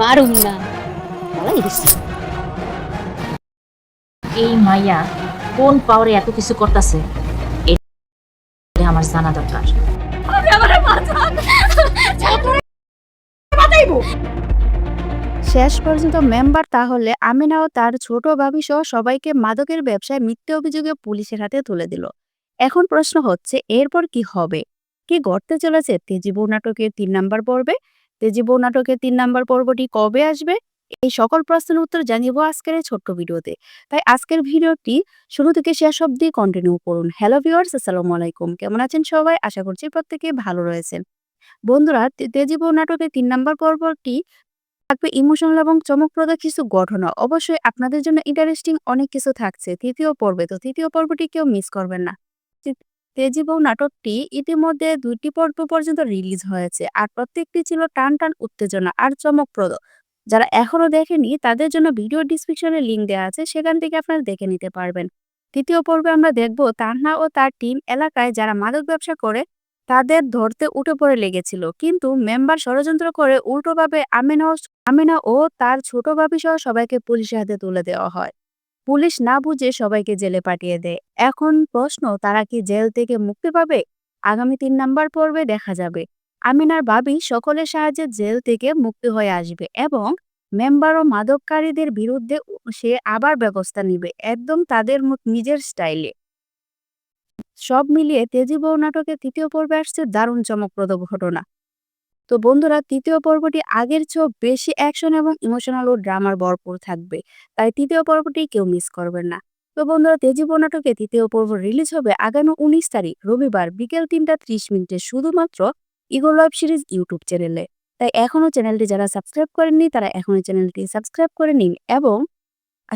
মারুম না বলাই দিছি। এই মাইয়া কোন পাওয়ারে এত কিছু করতেছে? এটা আমার জানা দরকার। শেষ পর্যন্ত মেম্বার তাহলে আমিনা ও তার ছোট ভাবি সহ সবাইকে মাদকের ব্যবসায় মিথ্যে অভিযোগে পুলিশের হাতে তুলে দিল। এখন প্রশ্ন হচ্ছে এরপর কি হবে? কি ঘটতে চলেছে তেজি বউ নাটকের তিন নাম্বার পর্বে? তেজি বউ নাটকের তিন নাম্বার পর্বটি কবে আসবে? এই সকল প্রশ্নের উত্তর জানিয়ে আজকের এই ছোট্ট ভিডিওতে। তাই আজকের ভিডিওটি শুরু থেকে শেষ অবধি কন্টিনিউ করুন। হ্যালো ভিউয়ার্স আসসালামু আলাইকুম। কেমন আছেন সবাই? আশা করছি প্রত্যেকে ভালো রয়েছেন। বন্ধুরা, তে- তেজি নাটকের তিন নাম্বার পর্বটি থাকবে ইমোশনাল এবং চমকপ্রদ কিছু ঘটনা। অবশ্যই আপনাদের জন্য ইন্টারেস্টিং অনেক কিছু থাকছে। তৃতীয় পর্বে। তো তৃতীয় পর্বটি কেউ মিস করবেন না। তেজি বউ নাটকটি ইতিমধ্যে দুইটি পর্ব পর্যন্ত রিলিজ হয়েছে আর প্রত্যেকটি ছিল টান টান উত্তেজনা আর চমকপ্রদ। যারা এখনও দেখেনি তাদের জন্য ভিডিও ডিসক্রিপশনে লিংক দেওয়া আছে, সেখান থেকে আপনারা দেখে নিতে পারবেন। তৃতীয় পর্বে আমরা দেখব তান্না ও তার টিম এলাকায় যারা মাদক ব্যবসা করে, তাদের ধরতে উঠে পড়ে লেগেছিল। কিন্তু মেম্বার ষড়যন্ত্র করে উল্টোভাবে আমিনা আমিনা ও তার ছোট ভাবি সহ সবাইকে পুলিশের হাতে তুলে দেওয়া হয়। পুলিশ না বুঝে সবাইকে জেলে পাঠিয়ে দেয়। এখন প্রশ্ন, তারা কি জেল থেকে মুক্তি পাবে? আগামী তিন নাম্বার পর্বে দেখা যাবে। আমিনার বাবি সকলের সাহায্যে জেল থেকে মুক্তি হয়ে আসবে এবং মেম্বার ও মাদককারীদের বিরুদ্ধে সে আবার ব্যবস্থা নিবে, একদম তাদের নিজের স্টাইলে। সব মিলিয়ে তেজি বউ নাটকের তৃতীয় পর্বে আসছে দারুণ চমকপ্রদ ঘটনা। তো বন্ধুরা, তৃতীয় পর্বটি আগের চেয়েও বেশি অ্যাকশন এবং ইমোশনাল ও ড্রামার ভরপুর থাকবে। তাই তৃতীয় পর্বটি কেউ মিস করবেন না। তো বন্ধুরা তেজি বউ নাটকে তৃতীয় পর্ব রিলিজ হবে আগামী উনিশ তারিখ, রবিবার বিকেল তিনটা ত্রিশ মিনিটে শুধুমাত্র ইগো লাইভ সিরিজ ইউটিউব চ্যানেলে তাই এখনও চ্যানেলটি যারা সাবস্ক্রাইব করেননি, তারা এখনও চ্যানেলটি সাবস্ক্রাইব করে নিন এবং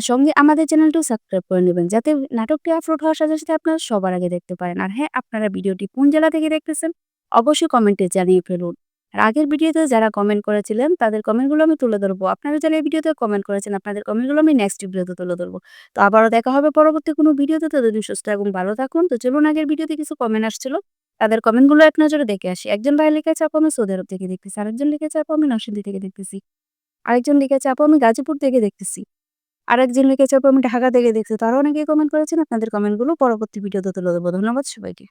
সঙ্গে আমাদের চ্যানেলটিও সাবস্ক্রাইব করে নেবেন, যাতে নাটকটি আপলোড হওয়ার সাথে সাথে আপনারা সবার আগে দেখতে পারেন। আর হ্যাঁ আপনারা ভিডিওটি কোন জেলা থেকে দেখতেছেন, অবশ্যই কমেন্টে জানিয়ে ফেলুন। আর আগের ভিডিওতে যারা কমেন্ট করেছিলেন, তাদের কমেন্টগুলো আমি তুলে ধরবো। আপনারা যারা এই ভিডিওতে কমেন্ট করেছেন, আপনাদের কমেন্টগুলো আমি নেক্সট ভিডিওতে তুলে ধরবো। তো আবারও দেখা হবে পরবর্তী কোনো ভিডিওতে। ততদিন সুস্থ এবং ভালো থাকুন। তো চলুন, আগের ভিডিওতে কিছু কমেন্ট আসছিল। তাদের কমেন্টগুলো এক নজরে দেখে আসি। একজন ভাই লিখেছে আপু, আমি সৌদি আরব থেকে দেখতেছি। আরেকজন লিখেছে আপু, আমি নরসিংদী থেকে দেখতেছি। আরেকজন লিখেছে আপু, আমি গাজীপুর থেকে দেখতেছি। আরেকজন লিখেছে আপু, আমি ঢাকা থেকে দেখছি তারা অনেকেই কমেন্ট করেছেন, আপনাদের কমেন্টগুলো পরবর্তী ভিডিওতে তুলে দেবো ধন্যবাদ সবাইকে।